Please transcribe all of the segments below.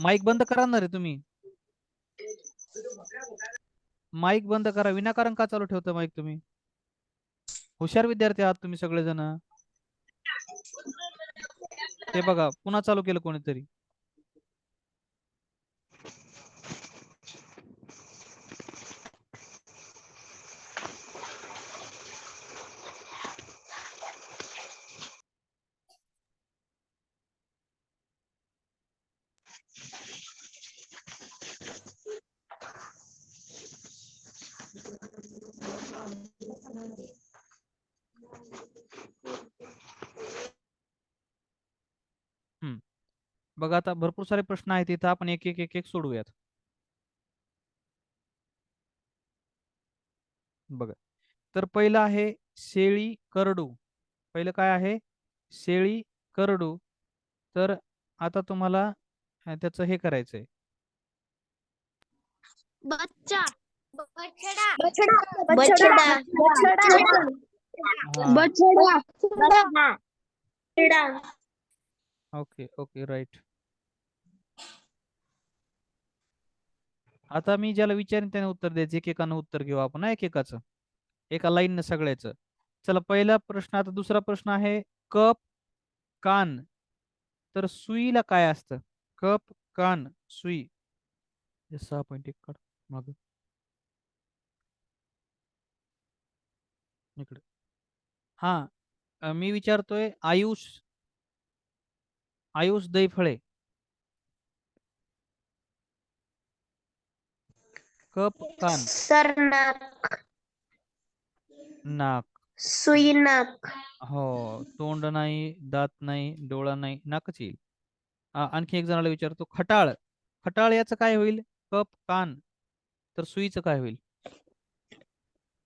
Mic बंद करा ना रे तुम्ही. माईक बंद करा. विनाकारण का चालू ठेवता माईक तुम्ही? हुशार विद्यार्थी आहात तुम्ही सगळेजण. ते बघा पुन्हा चालू केलं कोणीतरी. बघा आता भरपूर सारे प्रश्न आहेत इथं आपण एक एक एक एक सोडवूयात बघा. तर पहिलं आहे शेळी करडू. पहिलं काय आहे? शेळी करडू. तर आता तुम्हाला त्याचं हे करायचंय. बच्चा बछड़ा. बछड़ा बछड़ा. हा बछड़ा. बछड़ा. Okay okay right. आता मी ज्याला विचारेन त्याने उत्तर द्यायचं एकेकानं उत्तर घेऊ आपण एकेकाचं. एका लाईननं सगळ्याचं. चला पहिला प्रश्न आता दुसरा प्रश्न आहे कप कान. तर सुईला काय असतं? कप कान सुई. सहा पॉईंट एक काढ माग. इकडे. हा मी विचारतोय आयुष आयुष दैफळे कप कान सर नाक. नाक सुई नाक हो तोंड नाही दात नाही डोळा नाही नाकच येईल. आणखी एक जणाला विचारतो खटाळ. खटाळ याचं काय होईल? कप कान तर सुईचं काय होईल?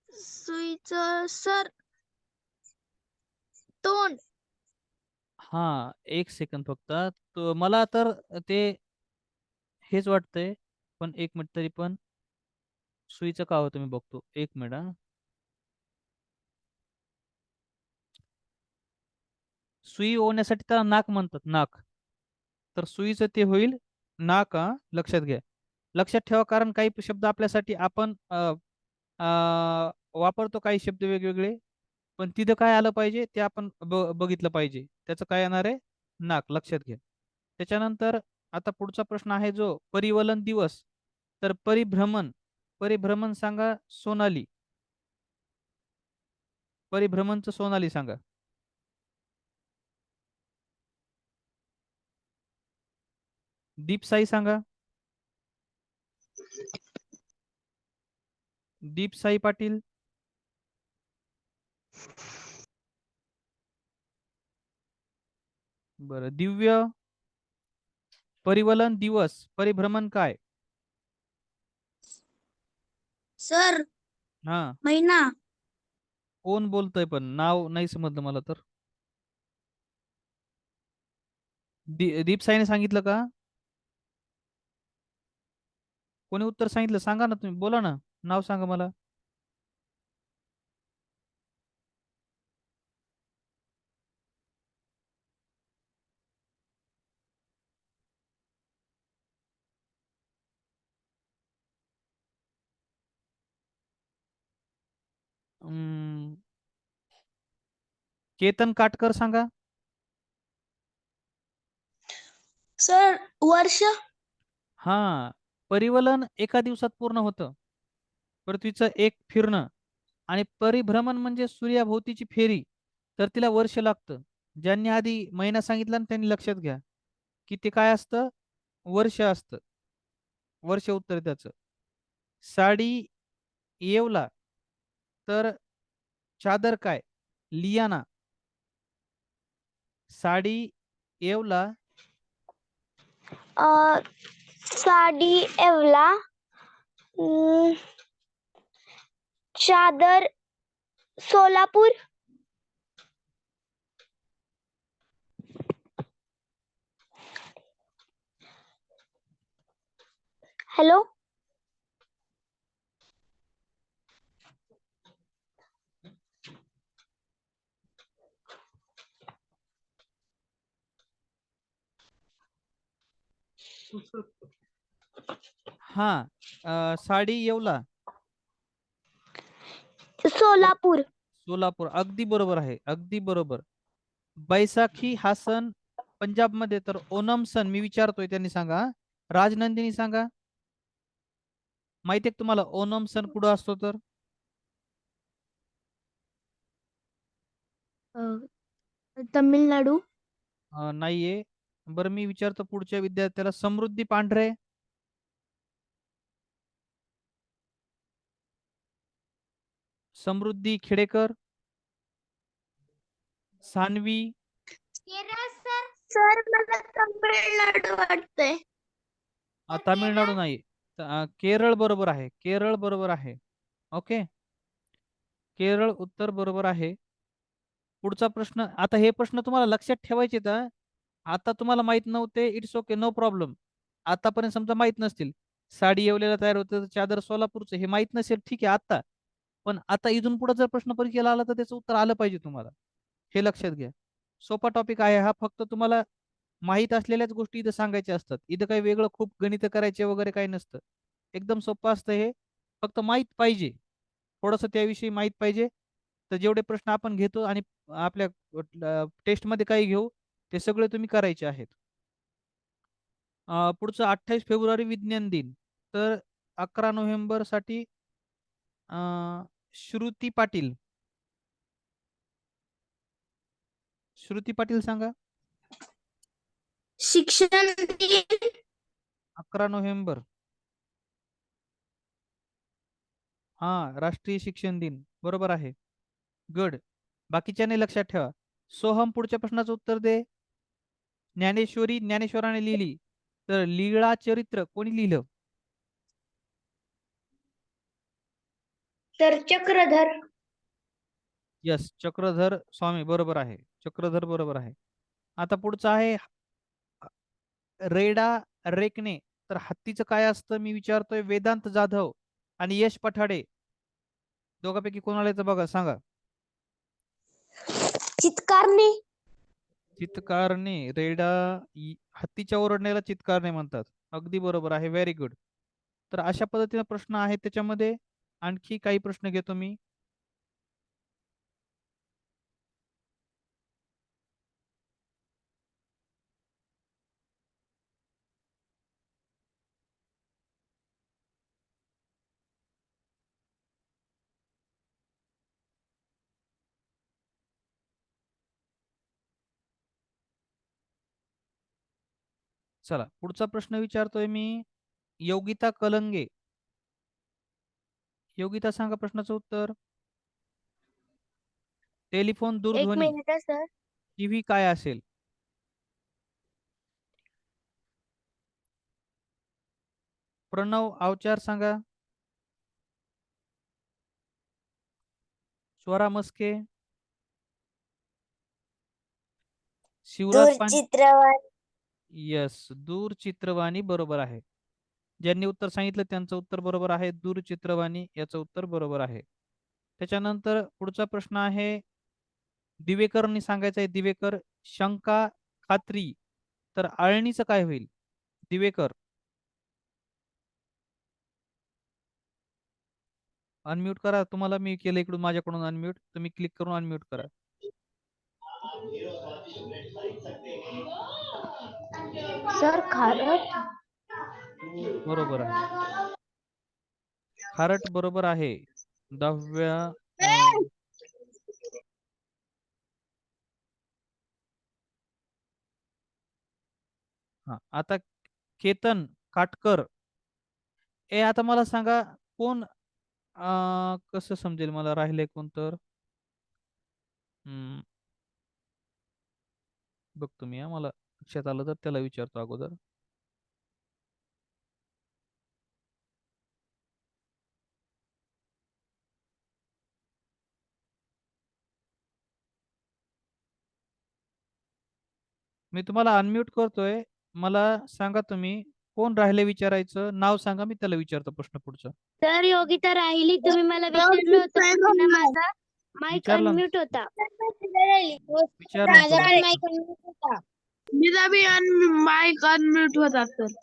सुईच सर. तोंड. हा एक सेकंद फक्त. तो मला तर ते हेच वाटतंय पण एक मिनिट तरी पण. सुईचं का होतं मी बघतो? एक मिनिट हा. सुई ओढण्यासाठी त्याला नाक म्हणतात नाक. तर सुईचं ते होईल नाक हा लक्षात घ्या. लक्षात ठेवा कारण काही शब्द आपल्यासाठी आपण वापरतो काही शब्द वेगवेगळे पण तिथं काय आलं पाहिजे ते आपण ब- बघितलं पाहिजे. त्याचं काय येणार आहे? नाक लक्षात घ्या. त्याच्यानंतर आता पुढचा प्रश्न आहे जो परिवलन दिवस. तर परिभ्रमण परिभ्रमण सांगा सोनाली. परिभ्रमणचं सोनाली सांगा. दीपसाई सांगा. दीपसाई पाटील. बरं दिव्य. परिवलन दिवस परिभ्रमण काय? सर हा. महिना. कोण बोलतय पण? नाव नाही समजलं मला तर. दी- दीप साईने सांगितलं का? कोणी उत्तर सांगितलं? सांगा ना तुम्ही. बोला ना. नाव सांगा मला हम्म, केतन काटकर सांगा. सर वर्ष? हा परिवलन एका दिवसात पूर्ण होतं. पृथ्वीचं एक फिरणं आणि परिभ्रमण म्हणजे सूर्याभोवतीची फेरी तर तिला वर्ष लागतं. ज्यांनी आधी महिना सांगितला ना त्यांनी लक्षात घ्या की ते काय असतं? वर्ष असतं. वर्ष उत्तर त्याचं. साडी येवला तर चादर काय? लियाना. साडी येवला? अ, साडी एवला अं, चादर सोलापूर. हॅलो? हा अ, साडी येवला? सोलापूर. सोलापूर अगदी बरोबर आहे अगदी बरोबर. बैसाखी हा सण पंजाबमध्ये तर ओनम सण मी विचारतोय त्यांनी सांगा हा. राजनंदिनी सांगा. माहिती आहे का तुम्हाला ओनम सण कुठं असतो तर? तमिळनाडू. अ, नाहीये. बरं मी विचारतो पुढच्या विद्यार्थ्याला. समृद्धी पांढरे? समृद्धी खेडेकर? सानवी? सर. मला तमिळनाडू वाटतंय. तामिळनाडू नाही. केरळ बरोबर आहे. केरळ बरोबर आहे. ओके? केरळ उत्तर बरोबर आहे. पुढचा प्रश्न आता हे प्रश्न तुम्हाला लक्षात ठेवायचे तर आता तुम्हाला माहीत नव्हते इट्स ओके नो प्रॉब्लेम. आतापर्यंत समजा माहीत नसतील. साडी येवलेला तयार होतं चादर सोलापूरचं हे माहीत नसेल ठीक आहे आता. पण आता इथून पुढे जर प्रश्न परीक्षेला आला तर त्याचं उत्तर आलं पाहिजे तुम्हाला. हे लक्षात घ्या. सोपा टॉपिक आहे हा फक्त तुम्हाला माहीत असलेल्याच गोष्टी इथं सांगायच्या असतात. इथं काही वेगळं खूप गणित करायचे वगैरे काही नसतं. एकदम सोपं असतं हे. फक्त माहीत पाहिजे. थोडंसं त्याविषयी माहीत पाहिजे. तर जेवढे प्रश्न आपण घेतो आणि आपल्या टेस्टमध्ये काही घेऊ ते सगळे तुम्ही करायचे आहेत. पुढचं अठ्ठावीस फेब्रुवारी विज्ञान दिन. तर अकरा नोव्हेंबरसाठी अं, श्रुती पाटील. श्रुती पाटील सांगा. शिक्षण दिन. अकरा नोव्हेंबर. हा राष्ट्रीय शिक्षण दिन. बरोबर आहे. गुड. बाकीच्याने लक्षात ठेवा. सोहम पुढच्या प्रश्नाचं उत्तर दे. ज्ञानेश्वरी ज्ञानेश्वराने लिहिली. तर लीळा चरित्र कोणी लिहिलं? तर चक्रधर. यस चक्रधर स्वामी बरोबर आहे. चक्रधर बरोबर आहे. आता पुढचं आहे. रेडा रेकने तर हत्तीचं काय असतं मी विचारतोय. वेदांत जाधव आणि यश पठाडे. दोघांपैकी कोणाला येतं बघा सांगा. चित्कारणे. चित्कारणे रेडा हत्तीच्या ओरडण्याला चित्कारणे म्हणतात. अगदी बरोबर आहे. व्हेरी गुड तर अशा पद्धतीने प्रश्न आहेत त्याच्यामध्ये. आणखी काही प्रश्न घेतो मी. चला पुढचा प्रश्न विचारतोय मी. योगिता कलंगे. योगिता सांगा प्रश्नाचं उत्तर. टेलिफोन एक दूरध्वनी. Minute sir. टीव्ही काय असेल? प्रणव अवचार सांगा. स्वरा मस्के. शिवराज दूरचित्रवाणी. यस दूरचित्रवाणी बरोबर आहे. ज्यांनी उत्तर सांगितलं त्यांचं उत्तर बरोबर आहे. दूरचित्रवाणी याचं उत्तर बरोबर आहे. त्याच्यानंतर पुढचा प्रश्न आहे दिवेकरनी सांगायचं आहे दिवेकर शंका खात्री. तर आळणीचं काय होईल? दिवेकर. अनम्यूट करा. तुम्हाला मी केलं इकडून माझ्याकडून अनम्यूट तुम्ही क्लिक करून अनम्यूट करा. सर खारट? बरोबर आहे. खारट बरोबर आहे. दहाव्या अं, हा आता केतन काटकर. ए आता मला सांगा कोण अं, कसं समजेल मला? राहिले कोण तर? हम्म. बघतो मी हा मला. लक्षात आलं तर त्याला विचारतो अगोदर. मी तुम्हाला अनम्यूट करतोय. मला सांगा तुम्ही कोण राहिले विचारायचं? नाव सांगा मी त्याला विचारतो प्रश्न पुढचा. सर योगिता राहिली. तुम्ही मला विचारलं होतं माझा. माईक विचारलं. अनम्यूट होता. विचार ना माझा तुला. पण माईक अनम्यूट होता. तिचा बी माईक अनम्यूट होतात सर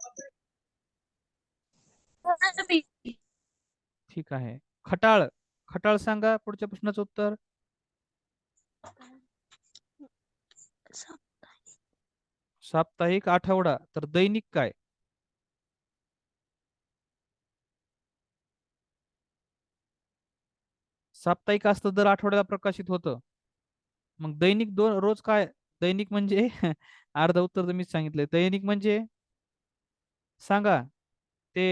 ठीक आहे. खटाळ खटाळ सांगा पुढच्या प्रश्नाचं उत्तर. साप्ताहिक आठवडा तर दैनिक काय? साप्ताहिक असतं दर आठवड्याला प्रकाशित होतं. मग दैनिक दोन रोज काय? दैनिक म्हणजे अर्ध उत्तर तर मीच सांगितलंय. दैनिक म्हणजे? सांगा. ते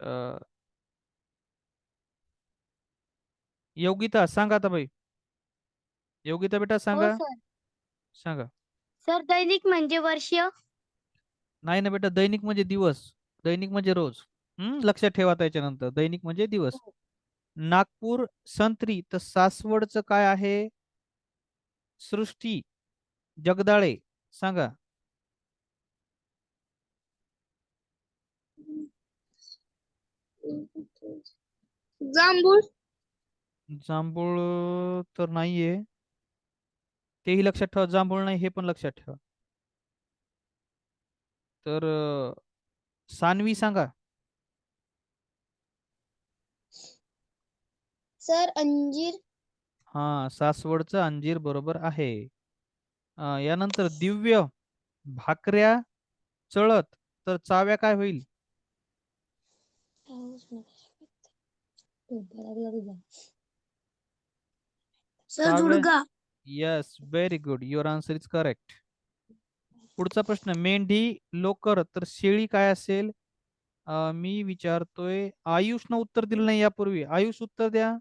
अं, योगिता सांगा आता बाई. योगिता बेटा सांगा. हो सर. सांगा. सर दैनिक म्हणजे वर्ष? नाही ना बेटा दैनिक म्हणजे दिवस. दैनिक म्हणजे रोज. हम्म लक्षात ठेवा त्याच्यानंतर दैनिक म्हणजे दिवस. नागपूर संत्री तर सासवडचं काय आहे? सृष्टी. जगदाळे सांगा. जांभूळ. जांभूळ तर नाहीये. तेही लक्षात ठेवा जांभूळ नाही हे पण लक्षात ठेवा. तर सानवी सांगा. सर अंजीर. हा सासवडचं अंजीर बरोबर आहे. अं, यानंतर दिव्य भाकऱ्या चळत तर चाव्या काय होईल? Sir झुडगा yes very good your answer is correct पुढचा प्रश्न मेंढी लोकर तर शेळी काय असेल? अं, मी विचारतोय आयुषनं उत्तर दिलं नाही यापूर्वी. आयुष उत्तर द्या.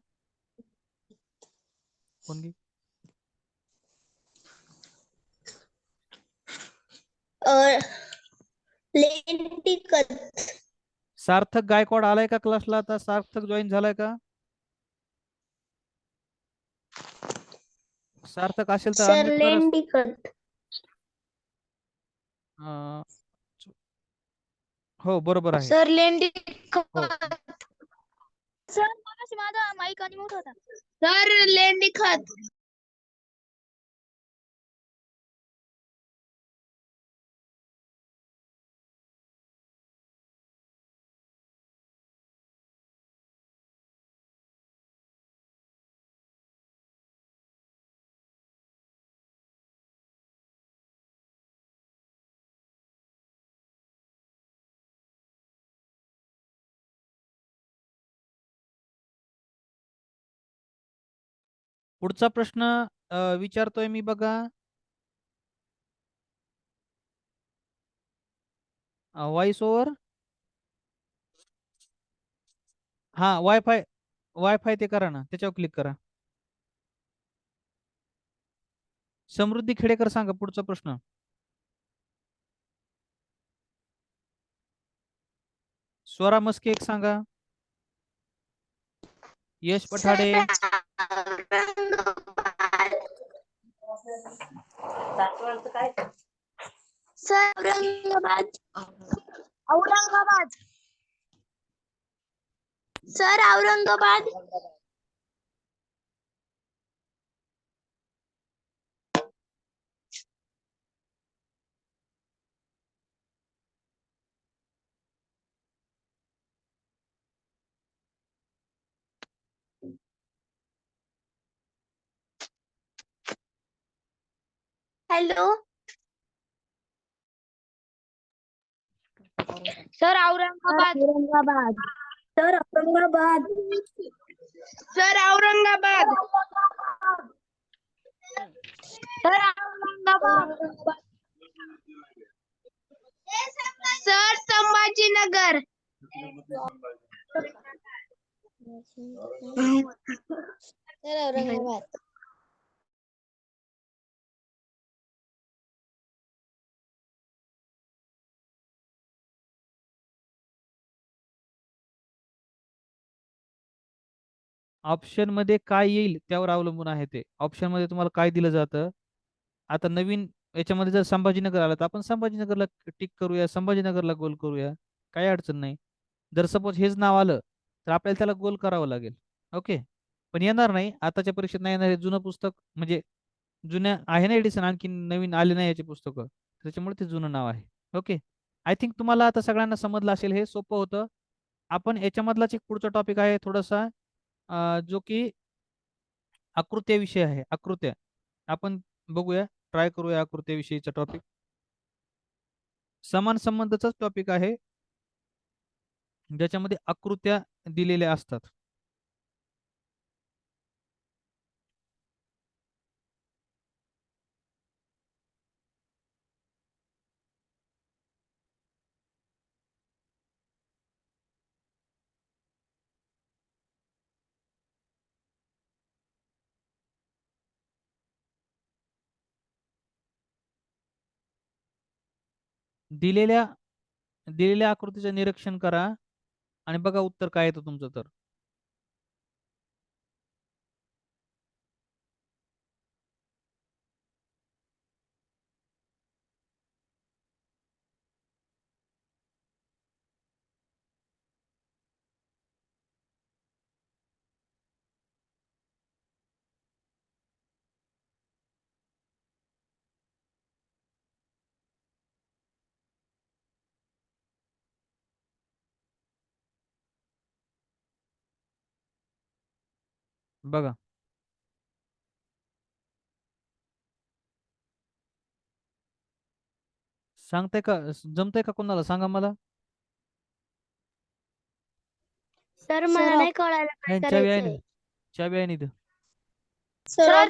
कोण? सार्थक गायकवाड आलाय का क्लासला आता? सार्थक जॉईन झालाय का? सार्थक असेल तर सर unmute करा. लेंटिकल अं, हो बरोबर आहे. सर हो. सर माझा माईक अनम्यूट होता. सर लेंडी पुढचा प्रश्न विचारतोय मी बघा. व्हॉइस ओव्हर हा वायफाय वायफाय ते करा ना त्याच्यावर क्लिक करा. समृद्धी खेडेकर सांगा पुढचा प्रश्न. स्वरा मस्के एक सांगा. Yash Pathade. Sir Aurangabad. Aurangabad. Sir Aurangabad. Hello sir Aurangabad Aurangabad sir Aurangabad sir Aurangabad sir Aurangabad sir Sambhajinagar sir Aurangabad ऑप्शनमध्ये काय येईल त्यावर अवलंबून आहे ते. ऑप्शनमध्ये तुम्हाला काय दिलं जातं? आता नवीन याच्यामध्ये जर संभाजीनगर आलं तर आपण संभाजीनगरला टिक करूया संभाजीनगरला गोल करूया. काही अडचण नाही. जर सपोज हेच नाव आलं तर आपल्याला त्याला गोल करावं लागेल. ओके? पण येणार नाही. आताच्या परीक्षेत नाही येणार हे जुनं पुस्तक म्हणजे जुन्या आहे ना एडिसन आणखी नवीन आले नाही याचे पुस्तकं. त्याच्यामुळे ते जुनं नाव आहे. ओके? आय थिंक तुम्हाला आता सगळ्यांना समजलं असेल हे सोपं होतं. आपण याच्यामधलाच एक पुढचा टॉपिक आहे थोडासा. जो की आकृत्या विषय आहे. आकृत्या. आपण बघूया. ट्राय करूया आकृत्या विषयीचा टॉपिक समान संबंधाचाच टॉपिक आहे. ज्याच्यामध्ये आकृत्या दिलेल्या असतात. दिलेल्या दिलेल्या आकृतीचं निरीक्षण करा. आणि बघा उत्तर काय येतं तुमचं तर. बघा. सांगताय का जमतंय का कोणाला? सांगा मला. सर मला नाही कळायला काय ह्यांच्या चावी आहे करायचंय ना चावी आहे ना इथं सर.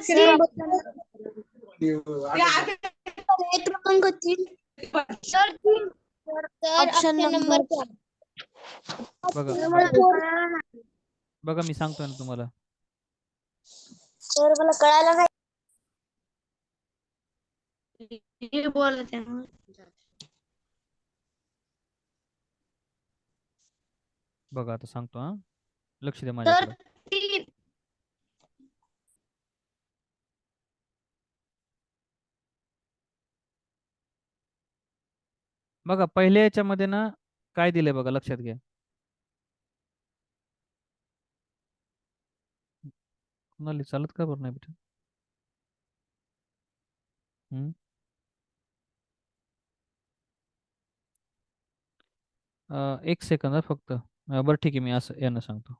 क्रमांक तीन सर तीन ऑप्शन नंबर बघा. बघा मी सांगतोय ना तुम्हाला. सर मला कळायला नाही. बोलत बघा आता सांगतो हा. लक्ष द्या माझ्याकडे. बघा पहिल्या याच्यामध्ये ना काय दिलंय बघा लक्षात घ्या. कुणाला चालत का बरं नाही बेटा हम्म. अं, एक सेकंद फक्त. अं, बरं ठीक आहे मी असं यानं सांगतो.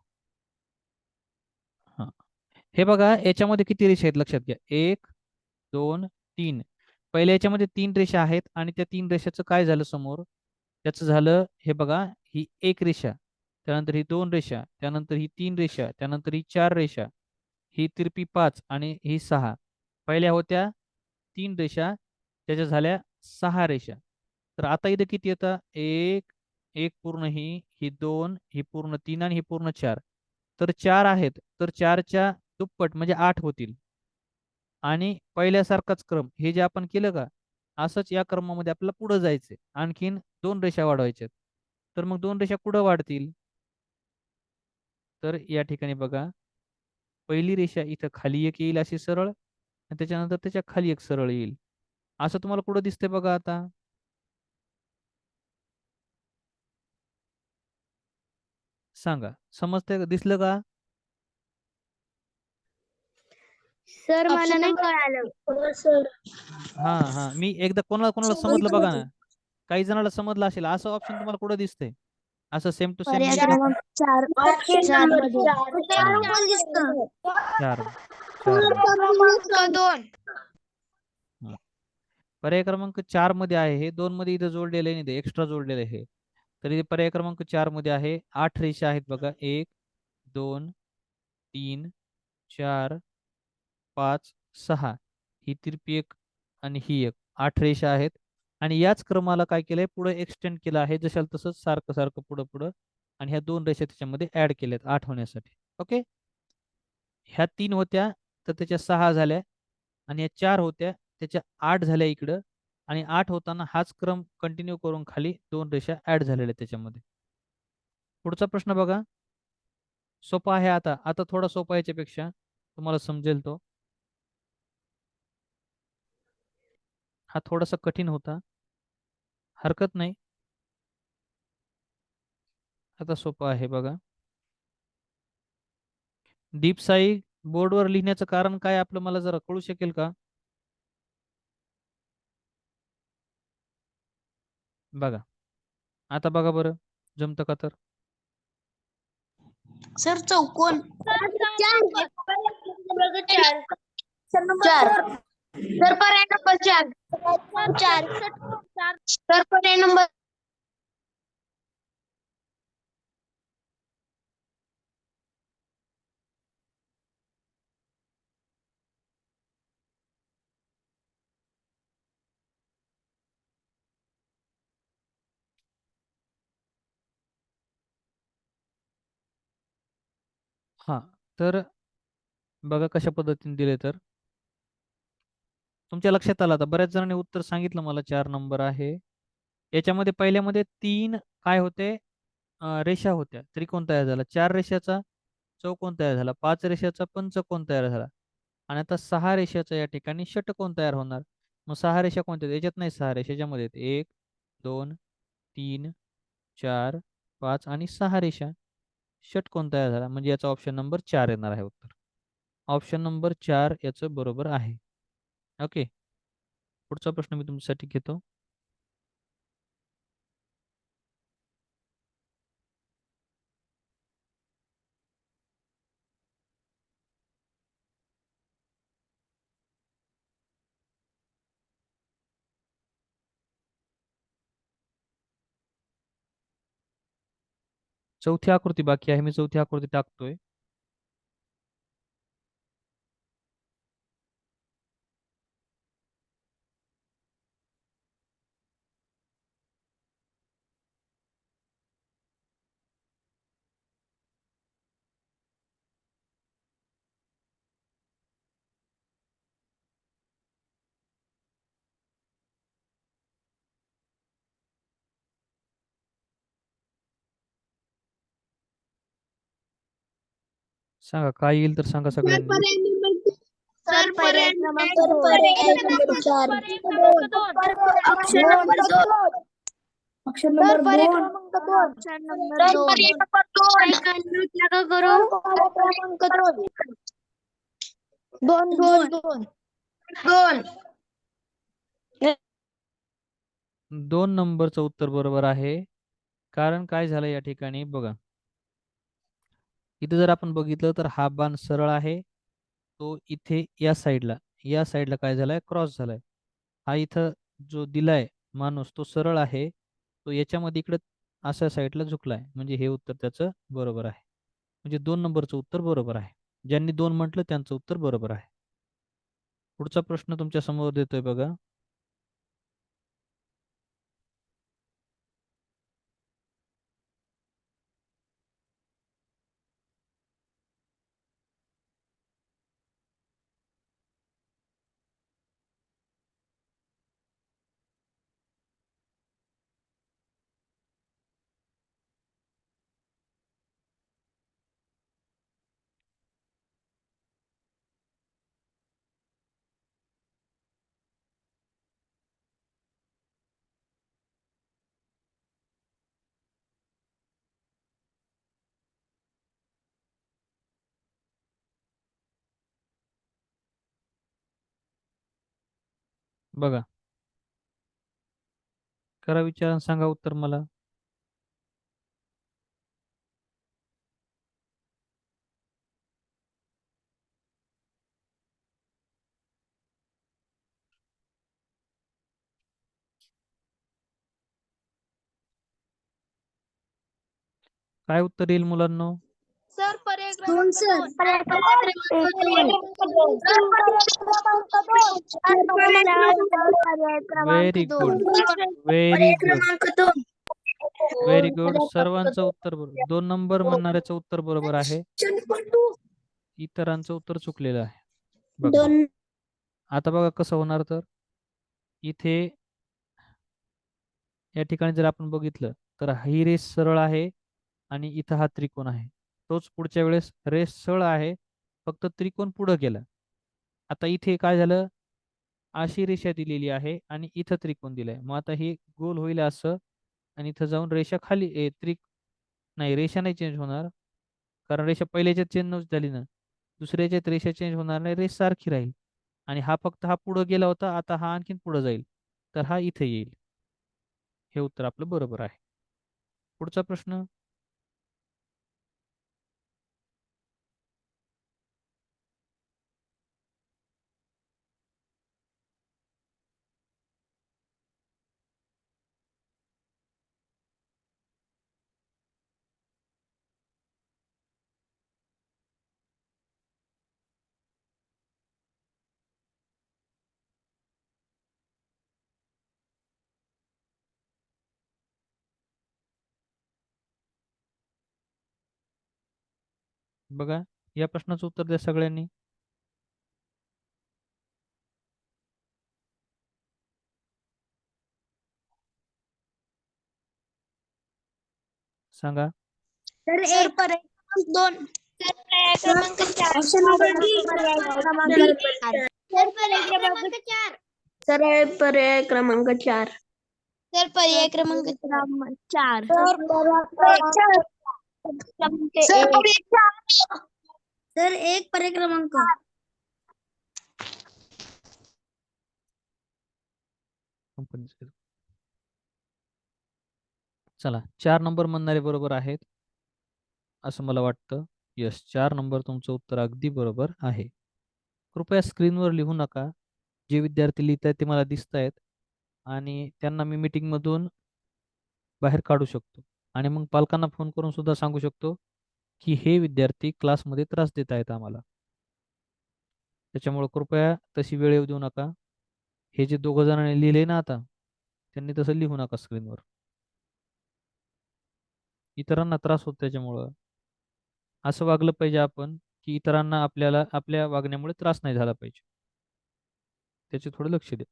हा. हे बघा याच्यामध्ये किती रेषा आहेत लक्षात घ्या. एक दोन तीन. पहिल्या याच्यामध्ये तीन रेषा आहेत आणि त्या तीन रेषाचं काय झालं समोर? त्याचं झालं हे बघा ही एक रेषा. त्यानंतर ही दोन रेषा. त्यानंतर ही तीन रेषा. त्यानंतर ही चार रेषा. ही तिरपी पाच आणि ही सहा. पहिल्या होत्या तीन रेषा त्याच्या झाल्या सहा रेषा. तर आता इथं किती येतं? एक एक पूर्ण ही ही दोन ही पूर्ण तीन आणि ही पूर्ण चार. तर चार आहेत. तर चारच्या दुप्पट म्हणजे आठ होतील. आणि पहिल्यासारखाच क्रम. हे जे आपण केलं का? असंच या क्रमामध्ये आपल्याला पुढं जायचं आणखीन दोन रेषा वाढवायच्यात. तर मग दोन रेषा कुठं वाढतील? तर या ठिकाणी बघा. पहिली रेषा इथं खाली एक येईल अशी सरळ आणि त्याच्यानंतर त्याच्याखाली एक सरळ येईल. असं तुम्हाला कुठं दिसतंय बघा आता? सांगा. समजतंय का? दिसलं का? सर मला नाही कळालं. सर. हा हा. मी एकदा कोणाला कोणाला समजलं बघा ना. काही जणाला समजलं असेल असं ऑप्शन तुम्हाला कुठं दिसतंय? असं सेम टू सेम पर्याय क्रमांक चार चारमध्ये. चार. चार. दोन. पर्याय क्रमांक चारमध्ये आहे हे. दोन मध्ये इथं जोडलेलं आहे नाही एक्स्ट्रा जोडलेलं आहे हे. तर इथे पर्याय क्रमांक चारमध्ये आहे. आठ रेषा आहेत बघा. एक दोन तीन चार पाच सहा. ही तिरपी एक आणि ही एक. आठ रेषा आहेत. आणि याच क्रमाला काय केलंय? पुढे एक्सटेंड केलं आहे. जशाल तसंच सारखं सारखं पुढं पुढं. आणि ह्या दोन रेषा त्याच्यामध्ये ऍड केल्यात आठ होण्यासाठी ओके ह्या तीन होत्या तर त्याच्या सहा झाल्या. आणि या चार होत्या त्याच्या आठ झाल्या इकडं. आणि आठ होताना हाच क्रम कंटिन्यू करून खाली दोन रेषा ऍड झालेल्या त्याच्यामध्ये. पुढचा प्रश्न बघा. सोपा आहे आता. आता थोडा सोपा याच्यापेक्षा. तुम्हाला समजेल तो. हा थोडासा कठीण होता. हरकत नाही. आता सोपा आहे बघा. दीप साई बोर्डवर लिहिण्याचं कारण काय आपलं मला जरा कळू शकेल का? बघा. आता बघा बरं. जमतं का तर? सर चौकोन. चार. सर पर्याय नंबर चार. सर चार चार सर पर्याय नंबर हा तर बघा कशा पद्धतीने दिले तर. तुमच्या लक्षात आलं आता? बऱ्याच जणांनी उत्तर सांगितलं मला चार नंबर आहे. याच्यामध्ये पहिल्यामध्ये तीन काय होते? रेषा होत्या. त्रिकोण तयार झाला. चार रेषाचा चौकोन तयार झाला. पाच रेषाचा पंचकोन तयार झाला? आणि आता सहा रेषाचा या ठिकाणी षटकोन तयार होणार. मग सहा रेषा कोणत्या याच्यात नाही सहा रेषा. याच्यामध्ये एक दोन तीन चार पाच आणि सहा रेषा षटकोन तयार झाला. म्हणजे याचा ऑप्शन नंबर चार येणार आहे उत्तर. ऑप्शन नंबर चार याचं बरोबर आहे. ओके. प्रश्न मी तुमच्यासाठी घेतो. चौथी आकृती बाकी आहे. मी चौथी आकृती टाकतोय. सांगा काय येईल तर सांगा सगळ्यांनी. सर पर्याय क्रमांक पर्याय क्रमांक चार. ऑप्शन नंबर दोन. ऑप्शन सर नंबर पर्याय दोन. क्रमांक दोन. सर पर्याय नंबर दोन. नका करू क्रमांक दोन दोन. दोन. दोन. दोन. दोन नंबरचं उत्तर बरोबर आहे. कारण काय झालं या ठिकाणी? बघा. इथे जर आपण बघितलं तर हा बाण सरळ आहे. तो इथे या साईडला या साईडला काय झालाय? क्रॉस झालाय. हा इथं जो दिलाय माणूस तो सरळ आहे. तो याच्यामध्ये इकडं अशा साईडला झुकलाय. म्हणजे हे उत्तर त्याचं बरोबर आहे. म्हणजे दोन नंबरचं उत्तर बरोबर आहे. ज्यांनी दोन म्हटलं त्यांचं उत्तर बरोबर आहे. पुढचा प्रश्न तुमच्यासमोर देतोय बघा. बघा. करा विचार आणि सांगा उत्तर मला. काय उत्तर येईल मुलांनो? सर व्हेरी गुड पर्याय व्हेरी गुड व्हेरी गुड सर्वांचं उत्तर बरोबर दोन नंबर म्हणणाऱ्याचं उत्तर बरोबर आहे. इतरांचं उत्तर चुकलेलं आहे. आता बघा कसं होणार तर. इथे या ठिकाणी जर आपण बघितलं तर ही रेस सरळ आहे आणि इथं हा त्रिकोण आहे. तोच पुढच्या वेळेस रेस सळ आहे. फक्त त्रिकोण पुढं गेला. आता इथे काय झालं? अशी रेषा दिलेली आहे आणि इथं त्रिकोण दिलाय. मग आता हे गोल होईल असं आणि इथं जाऊन रेषा खाली ए त्रिक नाही रेषा नाही चेंज होणार. कारण रेषा पहिल्याच्यात चेंज झाली ना. दुसऱ्याच्यात रेषा चेंज होणार नाही. रेष सारखी राहील. आणि हा फक्त हा पुढं गेला होता. आता हा आणखीन पुढं जाईल. तर हा इथे येईल. हे उत्तर आपलं बरोबर आहे. पुढचा प्रश्न? बघा या प्रश्नाचं उत्तर द्या सगळ्यांनी. सांगा. तर एक पर्याय दोन. डी. पर्याय क्रमांक चार. तर पर्याय क्रमांक चार. तर पर्याय क्रमांक चार. तर पर्याय क्रमांक चार. तर एक. पर्याय क्रमांक कंपनीचे चला चार नंबर म्हणणारे बरोबर आहेत असं मला वाटतं. यस चार नंबर तुमचं उत्तर अगदी बरोबर आहे. कृपया स्क्रीनवर लिहू नका. जे विद्यार्थी लिहित आहेत ते मला दिसत आहेत आणि त्यांना मी मीटिंगमधून बाहेर काढू शकतो. आणि मग पालकांना फोन करून सुद्धा सांगू शकतो की हे विद्यार्थी क्लासमध्ये त्रास देत आहेत आम्हाला. त्याच्यामुळे कृपया तशी वेळ येऊ देऊ नका. हे जे दोघ जणांनी लिहिले ना आता त्यांनी तसं लिहू नका स्क्रीनवर. इतरांना त्रास होतो त्याच्यामुळं. असं वागलं पाहिजे आपण की इतरांना आपल्याला आपल्या वागण्यामुळे त्रास नाही झाला पाहिजे. त्याचे थोडं लक्ष द्या.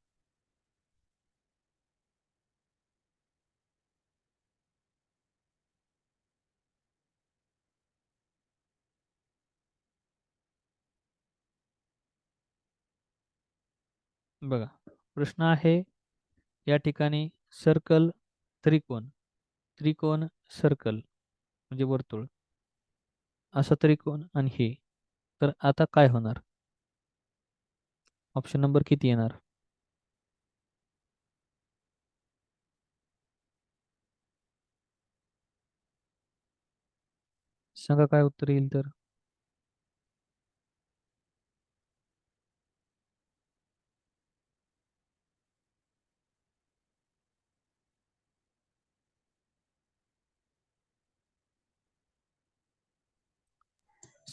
बघा. प्रश्न आहे या ठिकाणी सर्कल त्रिकोण. त्रिकोण सर्कल म्हणजे वर्तुळ. असा त्रिकोण आणि हे. तर आता काय होणार? ऑप्शन नंबर किती येणार? सांगा काय उत्तर येईल तर?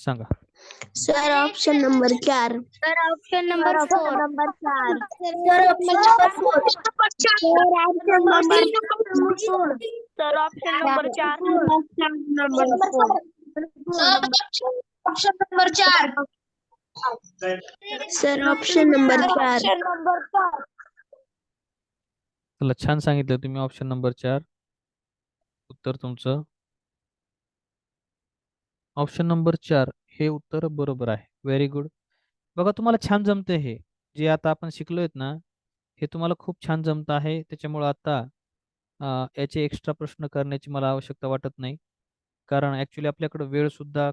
सांगा सर ऑप्शन नंबर चार तर ऑप्शन नंबर फोर नंबर चार तर ऑप्शन तर ऑप्शन नंबर चार ऑप्शन नंबर चार सर ऑप्शन नंबर चार चला छान सांगितलं तुम्ही ऑप्शन नंबर चार उत्तर तुमचं ऑप्शन नंबर चार हे उत्तर बरोबर आहे. व्हेरी गुड बघा तुम्हाला छान जमते हे. जे आता आपण शिकलोय ना हे तुम्हाला खूप छान जमत आहे. त्याच्यामुळं आता याचे एक्स्ट्रा प्रश्न करण्याची मला आवश्यकता वाटत नाही. कारण ॲक्च्युली आपल्याकडं वेळ सुद्धा